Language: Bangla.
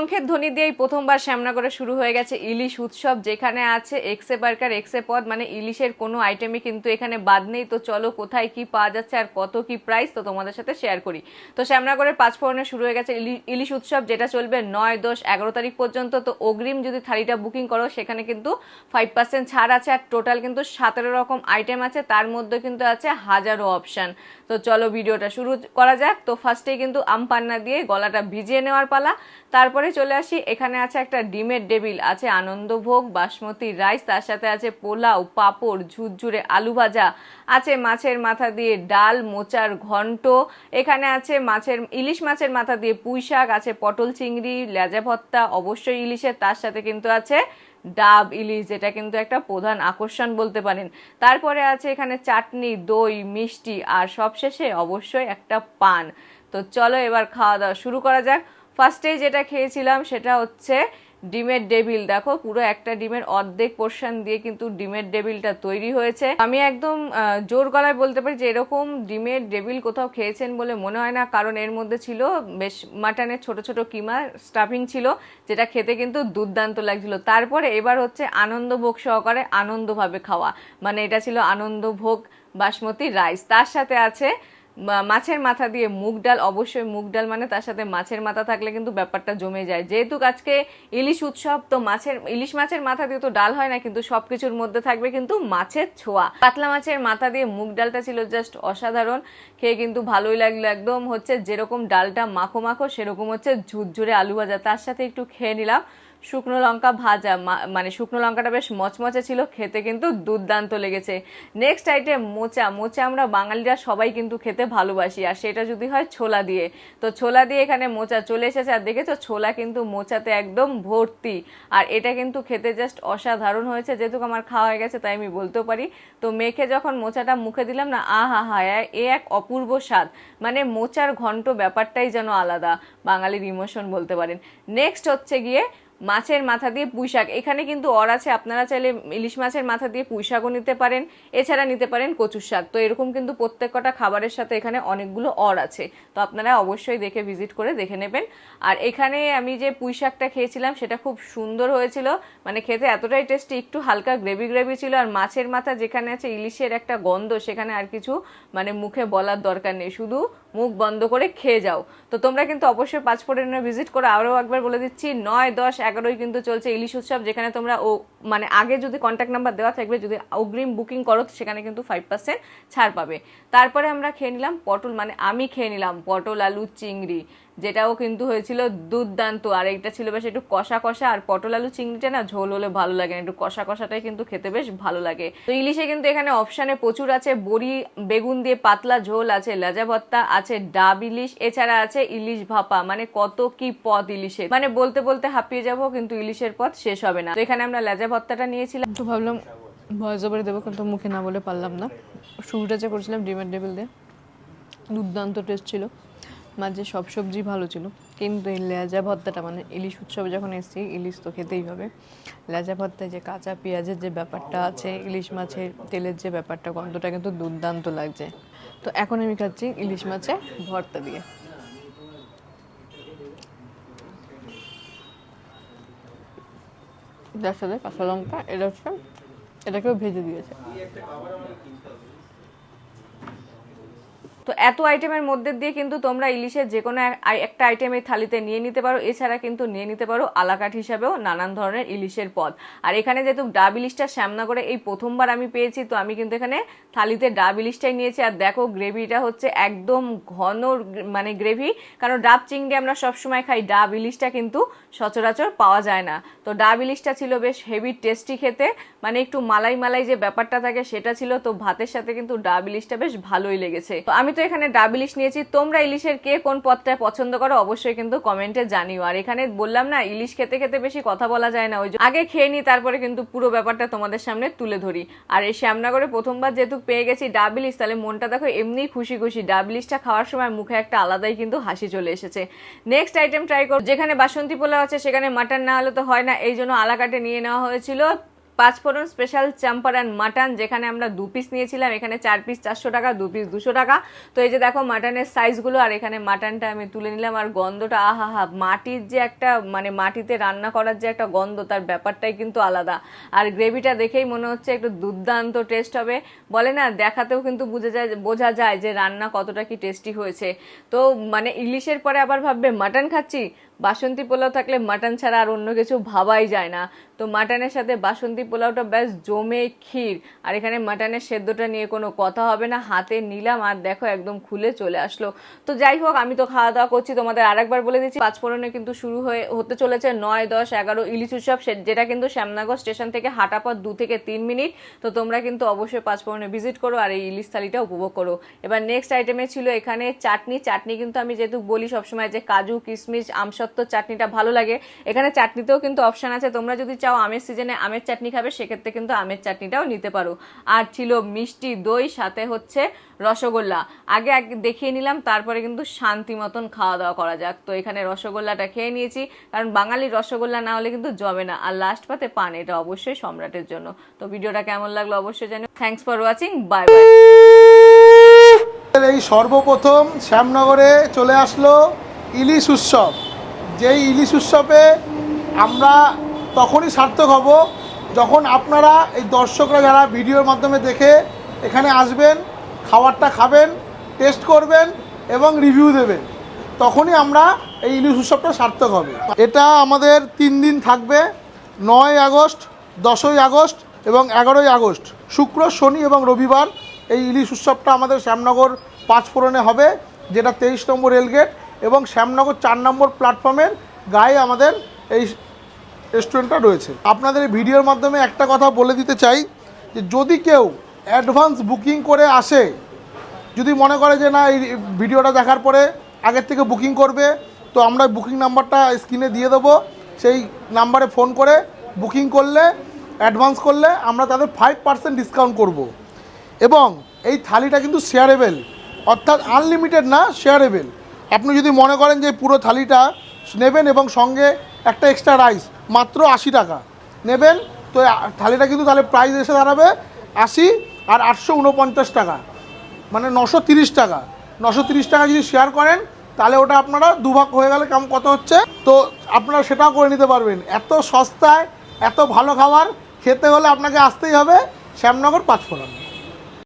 শঙ্খের ধ্বনি দিয়েই প্রথমবার শ্যামনগরে শুরু হয়ে গেছে ইলিশ উৎসব, যেখানে আছে এক্সে বার্কার এক্সে পদ মানে ইলিশের কোনো আইটেমই কিন্তু এখানে বাদ নেই। তো চলো কোথায় কি পাওয়া যাচ্ছে আর কত কি প্রাইস তো তোমাদের সাথে শেয়ার করি। তো শ্যামনগরের পাঁচ ফোরনে শুরু হয়ে গেছে ইলিশ উৎসব, যেটা চলবে নয় দশ এগারো তারিখ পর্যন্ত। তো অগ্রিম যদি থালিটা বুকিং করো, সেখানে কিন্তু ফাইভ পার্সেন্ট ছাড় আছে আর টোটাল কিন্তু সতেরো রকম আইটেম আছে। তার মধ্যে কিন্তু আছে হাজারো অপশান তো চলো ভিডিওটা শুরু করা যাক। তো ফার্স্টেই কিন্তু আম পান্না দিয়ে গলাটা ভিজিয়ে নেওয়ার পালা। তারপরে চলে আসি। এখানে আছে একটা ডিমের ডেবিল আছে আনন্দভোগ, বাসমতি রাইস, তার সাথে আছে পোলাও, পাঁপড়, ঝুরঝুরে আলু ভাজা, আছে মাছের মাথা দিয়ে ডাল, মোচার ঘন্ট, এখানে আছে মাছের, ইলিশ মাছের মাথা দিয়ে পুঁই শাক, আছে পটল চিংড়ি, লেজা ভত্তা অবশ্যই ইলিশের, তার সাথে কিন্তু আছে ডাব ইলিশ, যেটা কিন্তু একটা প্রধান আকর্ষণ বলতে পারেন। তারপরে আছে এখানে চাটনি, দই, মিষ্টি, আর সবশেষে অবশ্যই একটা পান। তো চলো এবার খাওয়া দাওয়া শুরু করা যাক। ফার্স্টেই যেটা খেয়েছিলাম সেটা হচ্ছে ডিমের ডেভিল দেখো, পুরো একটা ডিমের অর্ধেক পোর্শন দিয়ে কিন্তু ডিমের ডেভিলটা তৈরি হয়েছে। আমি একদম জোর গলায় বলতে পারি যে এরকম ডিমের ডেভিল কোথাও খেয়েছেন বলে মনে হয় না। কারণ এর মধ্যে ছিল বেশ মাটনের ছোট ছোট কিমা স্টাফিং ছিল, যেটা খেতে কিন্তু দুর্দান্ত লাগছিল। তারপরে এবার হচ্ছে আনন্দভোগ সহকারে আনন্দভাবে খাওয়া। মানে এটা ছিল আনন্দভোগ বাসমতি রাইস তার সাথে আছে মাছের মাথা দিয়ে মুগ ডাল, অবশ্যই মুগ ডাল মানে তার সাথে মাছের মাথা থাকলে কিন্তু ব্যাপারটা জমে যায়। যেহেতু আজকে ইলিশ উৎসব, তো মাছের, ইলিশ মাছের মাথা দিয়ে তো ডাল হয় না, কিন্তু সবকিছুর মধ্যে থাকবে কিন্তু মাছের ছোঁয়া। পাতলা মাছের মাথা দিয়ে মুগ ডালটা ছিল জাস্ট অসাধারণ, খেয়ে কিন্তু ভালোই লাগল। একদম হচ্ছে যেরকম ডালটা মাখো মাখো, সেরকম হচ্ছে ঝুরঝুরে আলু ভাজা। তার সাথে একটু খেয়ে নিলাম। শুকনো লঙ্কা ভাজা মানে শুকনো লঙ্কাটা বেশ মচমচে ছিল, খেতে কিন্তু দুর্দান্ত লেগেছে। নেক্সট আইটেম মোচা। মোচা আমরা বাঙালিরা সবাই কিন্তু খেতে ভালোবাসি, আর সেটা যদি হয় ছোলা দিয়ে। তো ছোলা দিয়ে এখানে মোচা চলে এসেছে, আর দেখেছ ছোলা কিন্তু মোচাতে একদম ভর্তি। আর এটা কিন্তু খেতে জাস্ট অসাধারণ হয়েছে, যেহেতু আমার খাওয়া হয়ে গেছে, তাই আমি বলতেও পারি। তো মেখে যখন মোচাটা মুখে দিলাম না, আহা হা, এ এক অপূর্ব স্বাদ। মানে মোচার ঘন্ট ব্যাপারটাই যেন আলাদা, বাঙালির ইমোশন বলতে পারেন। নেক্সট হচ্ছে গিয়ে মাছের মাথা দিয়ে পুঁই শাক এখানে কিন্তু অর আছে, আপনারা চাইলে ইলিশ মাছের মাথা দিয়ে পুঁই শাকও নিতে পারেন, এছাড়া নিতে পারেন কচুর শাক। তো এরকম কিন্তু প্রত্যেক কটা খাবারের সাথে এখানে অনেকগুলো অর আছে। তো আপনারা অবশ্যই দেখে ভিজিট করে দেখে নেবেন। আর এখানে আমি যে পুঁই শাকটা খেয়েছিলাম, সেটা খুব সুন্দর হয়েছিল। মানে খেতে এতটাই টেস্টি একটু হালকা গ্রেভি গ্রেভি ছিল। আর মাছের মাথা যেখানে আছে ইলিশের একটা গন্ধ, সেখানে আর কিছু মানে মুখে বলার দরকার নেই। শুধু মুখ বন্ধ করে খেয়ে যাও। তো তোমরা কিন্তু অবশ্যই পাঁচ ফোরেনে ভিজিট করে। আরও একবার বলে দিচ্ছি, নয়, দশ, এগারোই কিন্তু চলছে ইলিশ উৎসব, যেখানে তোমরা ও মানে আগে যদি কন্ট্যাক্ট নাম্বার দেওয়া থাকবে, যদি অগ্রিম বুকিং করো, সেখানে কিন্তু ফাইভ পার্সেন্ট ছাড় পাবে। তারপরে আমরা খেয়ে নিলাম পটল মানে আমি খেয়ে নিলাম পটল, আলু, চিংড়ি। যেটাও কিন্তু হয়েছিল দুর্দান্ত। আর এটা ছিল বেশ একটু কষা কষা, আর পটল আলু চিংড়িটা না ঝোল হলে ভালো লাগে না, একটু কষা কষাটাই কিন্তু খেতে বেশ ভালো লাগে। তো ইলিশে কিন্তু এখানে অপশানে প্রচুর আছে, বড়ি, বেগুন দিয়ে পাতলা ঝোল আছে, লেজা ভর্তা আছে, ডাব ইলিশ, এছাড়া আছে ইলিশ ভাপা মানে কত কি পদ ইলিশের মানে বলতে বলতে হাঁপিয়ে যাব, কিন্তু ইলিশের পথ শেষ হবে না। তো এখানে আমরা লেজা ভর্তাটা নিয়েছিলাম। তো ভাবলাম ভয়েস ওভারে দেবো, কিন্তু মুখে না বলে পারলাম না। শুরুটা যে করেছিলাম ডিমের ডেবিল দিয়ে, দুর্দান্ত টেস্ট ছিল। মাঝে সব সবজি ভালো ছিল। কিন্তু এই লেজা ভর্তাটা মানে ইলিশ উৎসবে যখন এসেছি, ইলিশ তো খেতেই হবে। লেজা ভর্তায় যে কাঁচা পেঁয়াজের যে ব্যাপারটা আছে, ইলিশ মাছের তেলের যে ব্যাপারটা, গন্ধটা কিন্তু দুর্দান্ত লাগছে। তো এখন আমি খাচ্ছি ইলিশ মাছের ভর্তা দিয়ে। যার সাথে কাঁচা লঙ্কা এটা হচ্ছে এটাকেও ভেজে দিয়েছে। তো এত আইটেমের মধ্যে দিয়ে কিন্তু তোমরা ইলিশের যে কোনো একটা আইটেম এই থালিতে নিয়ে নিতে পারো। এছাড়া কিন্তু নিয়ে নিতে পারো আলাকাট হিসাবেও নানান ধরনের ইলিশের পদ। আর এখানে যেহেতু ডাব ইলিশটা শ্যামনগরে এই প্রথমবার আমি পেয়েছি, তো আমি কিন্তু এখানে থালিতে ডাব ইলিশটাই নিয়েছি। আর দেখো গ্রেভিটা হচ্ছে একদম ঘন মানে গ্রেভি। কারণ ডাব চিংড়ি আমরা সবসময় খাই, ডাব ইলিশটা কিন্তু সচরাচর পাওয়া যায় না। তো ডাব ইলিশটা ছিল বেশ হেভি টেস্টি খেতে। মানে একটু মালাই মালাই যে ব্যাপারটা থাকে সেটা ছিল। তো ভাতের সাথে কিন্তু ডাব ইলিশটা বেশ ভালোই লেগেছে। তো আমি তো এখানে ডাব ইলিশ নিয়েছি। তোমরা ইলিশের কে কোন পদটা পছন্দ করো অবশ্যই কিন্তু কমেন্টে জানিও। আর এখানে বললাম না, ইলিশ খেতে খেতে বেশি কথা বলা যায় না। ওই আগে খেয়ে নিই, তারপরে কিন্তু পুরো ব্যাপারটা তোমাদের সামনে তুলে ধরি। আর এই শ্যামনগরে প্রথমবার যেহেতু পেয়ে গেছি ডাব ইলিশ, তাহলে মনটা দেখো এমনিই খুশি খুশি। ডাব ইলিশটা খাওয়ার সময় মুখে একটা আলাদাই কিন্তু হাসি চলে এসেছে। নেক্সট আইটেম ট্রাই করো যেখানে বাসন্তী পোলাও আছে, সেখানে মাটন না হলে তো হয় না। এই জন্য আলাকাটে নিয়ে নেওয়া হয়েছিল পাঁচফোড়ন স্পেশাল চাম্পার অ্যান্ড মাটন যেখানে আমরা দু পিস নিয়েছিলাম, এখানে চার পিস চারশো টাকা, দু পিস দুশো টাকা। তো এই যে দেখো মাটনের সাইজগুলো আর এখানে মাটনটা আমি তুলে নিলাম, আর গন্ধটা আহা হা মাটির যে একটা মানে মাটিতে রান্না করার যে একটা গন্ধ, তার ব্যাপারটাই কিন্তু আলাদা। আর গ্রেভিটা দেখেই মনে হচ্ছে একটু দুর্দান্ত টেস্ট হবে। বলে না, দেখাতেও কিন্তু বুঝে যায়, বোঝা যায় যে রান্না কতটা কি টেস্টি হয়েছে। তো মানে ইলিশের পরে আবার ভাববে মাটন খাচ্ছি? বাসন্তী পোলাও থাকলে মাটন ছাড়া আর অন্য কিছু ভাবাই যায় না। তো মাটনের সাথে বাসন্তী পোলাওটা ব্যাস জমে ক্ষীর। আর এখানে মাটনের সেদ্ধটা নিয়ে কোনো কথা হবে না, হাতে নিলাম আর দেখো একদম খুলে চলে আসলো। তো যাই হোক, আমি তো খাওয়া দাওয়া করছি, তোমাদের আরেকবার বলে দিচ্ছি পাঁচফোড়নে কিন্তু শুরু হয়ে, হতে চলেছে নয়, দশ, এগারো ইলিশ উৎসব যেটা কিন্তু শ্যামনগর স্টেশন থেকে হাঁটা পথ দু থেকে তিন মিনিট। তো তোমরা কিন্তু অবশ্যই পাঁচফোড়নে ভিজিট করো আর এই ইলিশ থালিটা উপভোগ করো। এবার নেক্সট আইটেমে ছিল এখানে চাটনি। চাটনি কিন্তু আমি যেহেতু বলি সবসময় যে কাজু কিশমিশ আমসত্ত্ব চাটনিটা ভালো লাগে। এখানে চাটনিতেও কিন্তু অপশান আছে। তোমরা যদি চাও আমের সিজনে আমের চাটনি খাবে, সেক্ষেত্রে কিন্তু আমের চাটনিটাও নিতে পারো। আর ছিল মিষ্টি দই, সাথে হচ্ছে রসগোল্লা। আগে আগে দেখিয়ে নিলাম, তারপরে কিন্তু শান্তি মতন খাওয়া দাওয়া করা যাক। তো এখানে রসগোল্লাটা খেয়ে নিয়েছি, কারণ বাঙালির রসগোল্লা না হলে কিন্তু জমে না। আর লাস্ট পাতে পান, এটা অবশ্যই সম্রাটের জন্য। তো ভিডিওটা কেমন লাগল অবশ্যই জানো thanks for watching bye bye এই সর্বপ্রথম শ্যামনগরে চলে আসলো ইলিশ উৎসব। যেই ইলিশ উৎসবে আমরা তখনই সার্থক হব। যখন আপনারা এই দর্শকরা যারা ভিডিওর মাধ্যমে দেখে এখানে আসবেন, খাবারটা খাবেন টেস্ট করবেন এবং রিভিউ দেবেন, তখনই আমরা এই ইলিশ উৎসবটা সার্থক হবে। এটা আমাদের তিন দিন থাকবে নয় আগস্ট, দশই আগস্ট এবং এগারোই আগস্ট। শুক্র, শনি এবং রবিবার এই ইলিশ উৎসবটা আমাদের শ্যামনগর পাঁচ ফোরনে হবে, যেটা তেইশ নম্বর রেলগেট এবং শ্যামনগর চার নম্বর প্ল্যাটফর্মের গায়ে আমাদের এই রেস্টুরেন্টটা রয়েছে। আপনাদের ভিডিওর মাধ্যমে একটা কথা বলে দিতে চাই, যে যদি কেউ অ্যাডভান্স বুকিং করে আসে, যদি মনে করে যে না, এই ভিডিওটা দেখার পরে আগের থেকে বুকিং করবে, তো আমরা বুকিং নাম্বারটা স্ক্রিনে দিয়ে দেবো। সেই নাম্বারে ফোন করে বুকিং করলে অ্যাডভান্স করলে আমরা তাদের ফাইভ পার্সেন্ট ডিসকাউন্ট করব। এবং এই থালিটা কিন্তু শেয়ারেবেল অর্থাৎ আনলিমিটেড না শেয়ারেবেল আপনি যদি মনে করেন যে পুরো থালিটা নেবেন এবং সঙ্গে একটা এক্সট্রা রাইস মাত্র আশি টাকা। নেবেন? তো থালিটা কিন্তু তাহলে প্রাইস এসে দাঁড়াবে আশি আর আটশো উনপঞ্চাশ টাকা। মানে নশো তিরিশ টাকা। নশো তিরিশ টাকা যদি শেয়ার করেন, তাহলে ওটা আপনারা দুভাগ হয়ে গেলে কেমন, কত হচ্ছে? তো, আপনারা সেটাও করে নিতে পারবেন। এত সস্তায়, এত ভালো খাবার, খেতে হলে আপনাকে আসতেই হবে শ্যামনগর পাঁচফোড়ন।